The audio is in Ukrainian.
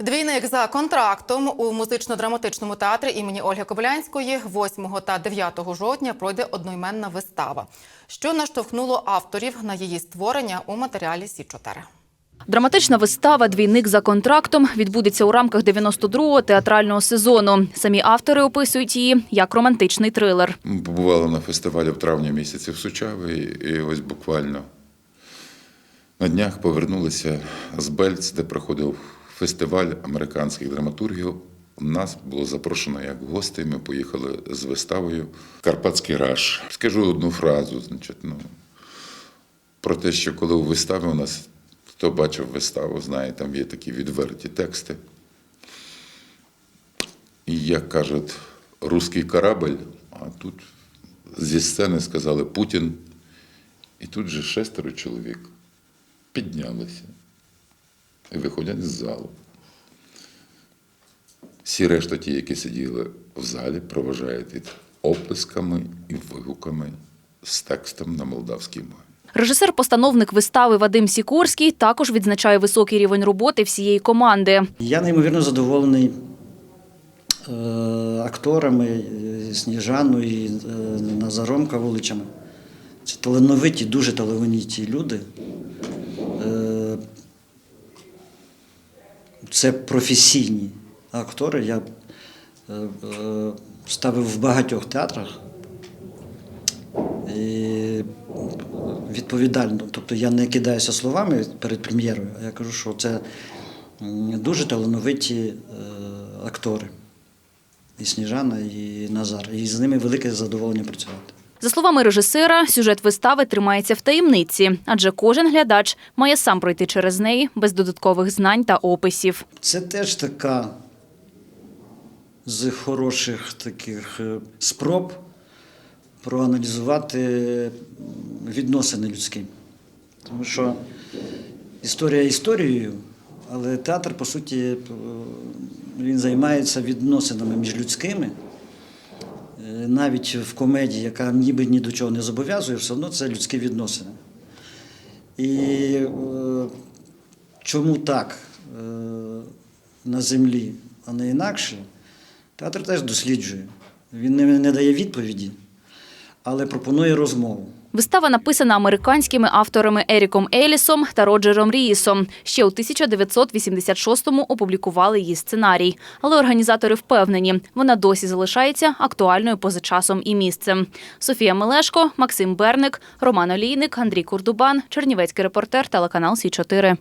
Двійник за контрактом у музично-драматичному театрі імені Ольги Кобилянської 8 та 9 жовтня пройде одноіменна вистава, що наштовхнуло авторів на її створення у матеріалі Сі 4 Драматична вистава Двійник за контрактом відбудеться у рамках 92-го театрального сезону. Самі автори описують її як романтичний трилер. Ми побували на фестивалі в травні місяці в Сучаві, і ось буквально на днях повернулися з Бельц, де проходив фестиваль американських драматургів. Нас було запрошено як гостей. Ми поїхали з виставою Карпатський раш. Скажу одну фразу, значить, ну, про те, що коли у виставі у нас, хто бачив виставу, знає, там є такі відверті тексти. І як кажуть, русський корабль, а тут зі сцени сказали Путін. І тут же шестеро чоловік піднялися і виходять з залу. Всі решта, ті, які сиділи в залі, проважають від оплесками і вигуками з текстом на молдавській мові. Режисер-постановник вистави Вадим Сікорський також відзначає високий рівень роботи всієї команди. Я неймовірно задоволений е, акторами е, Сніжаною і е, Назаром Кавуличами. Це талановиті, дуже талановиті люди. Це професійні актори. Я е, е, ставив в багатьох театрах. І відповідально. Тобто я не кидаюся словами перед прем'єрою, а я кажу, що це дуже талановиті е, актори. І Сніжана, і Назар. І з ними велике задоволення працювати. За словами режисера, сюжет вистави тримається в таємниці, адже кожен глядач має сам пройти через неї без додаткових знань та описів. Це теж така з хороших таких е, спроб проаналізувати відносини людські. Тому що історія історією, але театр, по суті, е, він займається відносинами міжлюдськими. Е, Навіть в комедії, яка ніби ні до чого не зобов'язує, все одно це людські відносини. І е, чому так е, на землі, а не інакше, театр теж досліджує. Він не, не дає відповіді, але пропонує розмову. Вистава написана американськими авторами Еріком Елісом та Роджером Ріїсом. Ще у 1986-му опублікували її сценарій. Але організатори впевнені, вона досі залишається актуальною поза часом і місцем. Софія Мелешко, Максим Берник, Роман Олійник, Андрій Курдубан, Чернівецький репортер, телеканал Сі 4